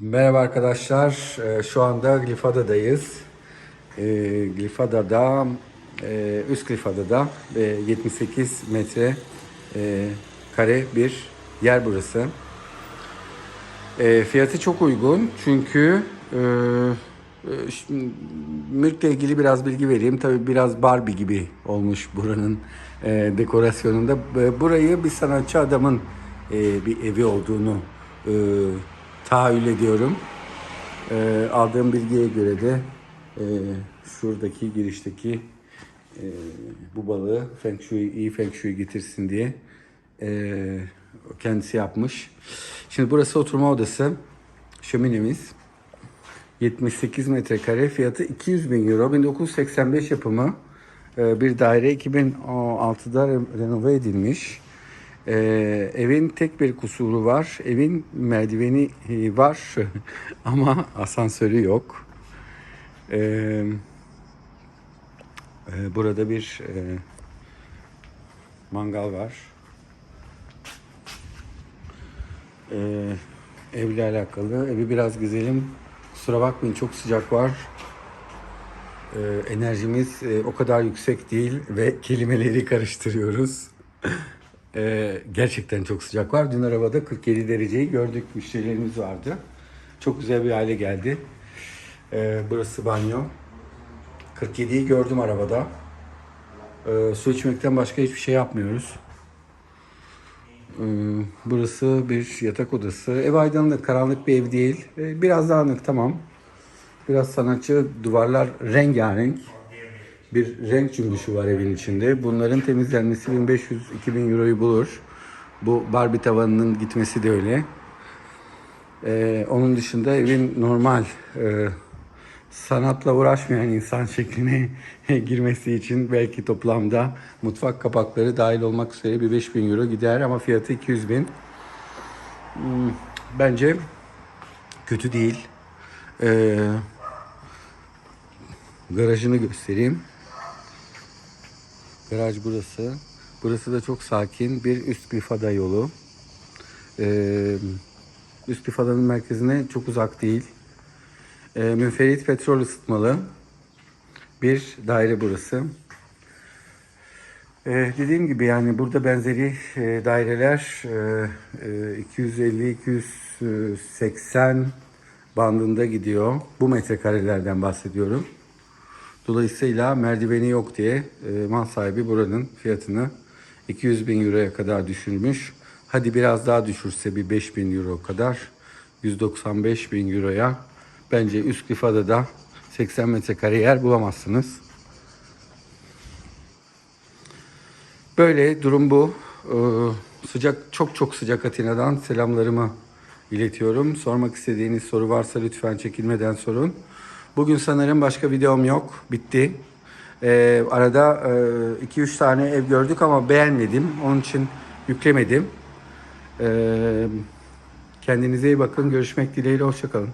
Merhaba arkadaşlar. Ee, Şu anda Glifada'dayız. Ee, Glifada'da, e, üst Glifada'da e, 78 metre e, kare bir yer burası. E, Fiyatı çok uygun çünkü e, e, mülkle ilgili biraz bilgi vereyim. Tabii biraz Barbie gibi olmuş buranın e, dekorasyonunda. E, Burayı bir sanatçı adamın e, bir evi olduğunu e, tahayyül ediyorum. E, aldığım bilgiye göre de e, şuradaki girişteki e, bu balığı Feng Shui, iyi Feng Shui getirsin diye e, kendisi yapmış. Şimdi burası oturma odası. Şöminemiz. 78 metrekare fiyatı 200 bin euro. 1985 yapımı e, bir daire 2006'da re- renove edilmiş. E, evin tek bir kusuru var. Evin merdiveni e, var ama asansörü yok. E, e, burada bir e, mangal var. E, evle alakalı. Evi biraz gezelim. Kusura bakmayın çok sıcak var. Ee, enerjimiz e, o kadar yüksek değil ve kelimeleri karıştırıyoruz. Ee, gerçekten çok sıcak var. Dün arabada 47 dereceyi gördük. Müşterilerimiz vardı. Çok güzel bir hale geldi. Ee, burası banyo. 47'yi gördüm arabada. Ee, su içmekten başka hiçbir şey yapmıyoruz. Ee, Burası bir yatak odası. Ev aydınlık, karanlık bir ev değil. Ee, Biraz dağınık tamam. Biraz sanatçı, duvarlar rengarenk. Bir renk cümbüşü var evin içinde. Bunların temizlenmesi 1500-2000 euroyu bulur. Bu Barbie tavanının gitmesi de öyle. Ee, onun dışında evin normal e, sanatla uğraşmayan insan şekline girmesi için belki toplamda mutfak kapakları dahil olmak üzere bir 5000 euro gider ama fiyatı 200 bin. Hmm, Bence kötü değil. Ee, garajını göstereyim. Garaj burası. Burası da çok sakin bir üst Glifada yolu. Ee, üst Glifada'nın merkezine çok uzak değil. Ee, münferit petrol ısıtmalı bir daire burası. Ee, dediğim gibi yani burada benzeri e, daireler e, e, 250-280 bandında gidiyor. Bu metrekarelerden bahsediyorum. Dolayısıyla merdiveni yok diye e, mal sahibi buranın fiyatını 200 bin euroya kadar düşürmüş. Hadi biraz daha düşürse bir 5 bin euro kadar 195 bin euroya bence üst Glifa'da da 80 metrekare yer bulamazsınız. Böyle durum bu. Ee, sıcak çok çok sıcak Atina'dan selamlarımı iletiyorum. Sormak istediğiniz soru varsa lütfen çekinmeden sorun. Bugün sanırım başka videom yok. Bitti. Ee, arada 2-3 tane ev gördük ama beğenmedim. Onun için yüklemedim. Ee, kendinize iyi bakın. Görüşmek dileğiyle. Hoşçakalın.